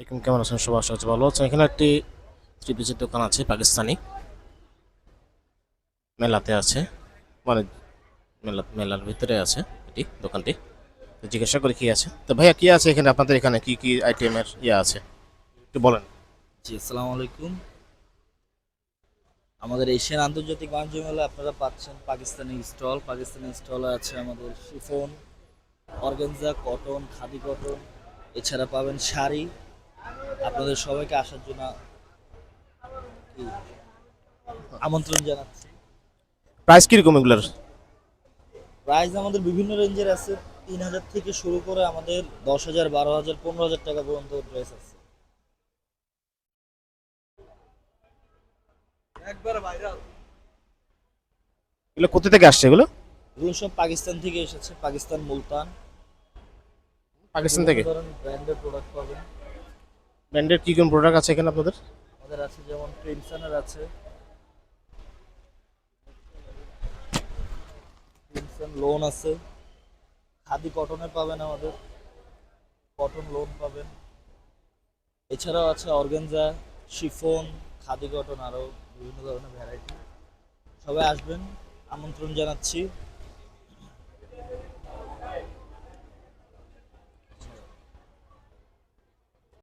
কেমন আছেন? সবার আশা ভালো আছেন? এখানে একটি থ্রি পিসের দোকান আছে, পাকিস্তানি। মেলাতে আছে মানে মেলা, মেলার ভিতরে আছে এটি, দোকানটি। জিজ্ঞাসা করে কি আছে? তো ভাইয়া, কি আছে এখানে? আপনাদের এখানে কি কি আইটেমের ইয়ে আছে? একটু বলেন। জি আসসালামু আলাইকুম আমাদের এশিয়ান আন্তর্জাতিক বাণিজ্য মেলা আপনারা পাচ্ছেন পাকিস্তানি স্টল। পাকিস্তানি স্টল আছে আমাদের chiffon, organza, cotton, khadi cotton. এছাড়া পাবেন শাড়ি আপনাদের সবাইকে আসার জন্য আমন্ত্রণ জানাচ্ছি। প্রাইস কীরকম এগুলোর? প্রাইস আমাদের বিভিন্ন রেঞ্জের আছে। তিন হাজার থেকে শুরু করে আমাদের দশ হাজার বারো হাজার পনেরো হাজার টাকা পর্যন্ত ড্রেস আছে। এগুলো কোথা থেকে আসছে এগুলো? এগুলো সব পাকিস্তান থেকে এসেছে। পাকিস্তান মুলতান। পাকিস্তান থেকে? ব্র্যান্ডের প্রোডাক্ট পাবেন। ব্র্যান্ডের কি কোন প্রোডাক্ট আছে এখানে আপনাদের? আমাদের আছে যেমন ক্রিমসনের আছে। ক্রিমসন লোন আছে। খাদি কটনের পাবেন আমাদের। কটন লোন পাবেন। এছাড়াও আছে অর্গেনজা শিফন খাদি কটন আরও বিভিন্ন ধরনের ভ্যারাইটি সবাই আসবেন, আমন্ত্রণ জানাচ্ছি।